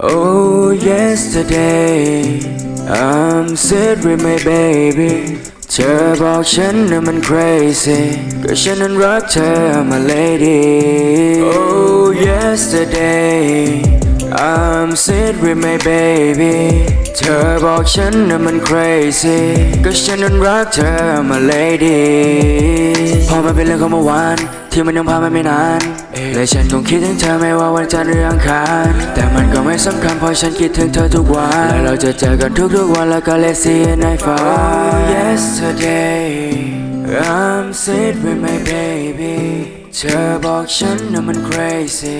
Oh, yesterday I'm sitting with my baby. เธอบอกฉันน่ะมัน crazy. ก็ฉันนั้นรักเธอ my lady. Oh yesterday sit with my baby เธอบอกฉันนะมัน crazy ก็ฉันนั้นรักเธอ my lady พอมันเป็นเรื่องของเมื่อวาน ที่มันยังพามันไม่นาน และฉันคงคิดถึงเธอไม่ว่าวันจันทร์หรืออังคาร แต่มันก็ไม่สำคัญเพราะฉันคิดถึงเธอทุกวัน และเราจะเจอกันทุกๆวันแล้วก็ let's see it night fall oh, yesterday I'm sit with my baby เธอบอกฉันน่ะมัน crazy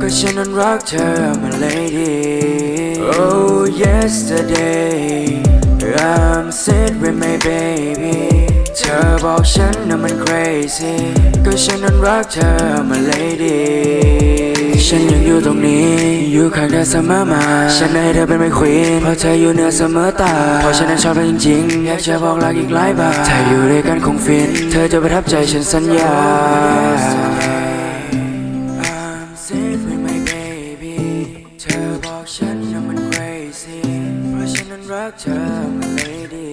ก็ฉันนั้นรักเธอ my lady Oh yesterday I'm sit with my baby เธอบอกฉันน่ะมัน crazy ก็ฉันนั้นรักเธอมา lady ฉันยัง อยู่ตรงนี้ อยู่ข้างเธอเสมอมา ฉันให้เธอเป็น my queen เพราะเธออยู่เหนือเสมอตา เพราะฉันนั้นชอบเธอจริงๆ อยากจะบอกรักอีกหลายบาทถ้าอยู่ด้วยกันคงฟิน เธอจะประทับใจฉันสัญญา I'm safe with my baby เธอบอกฉันนะมัน crazy เพราะฉันนั้นรักเธอ my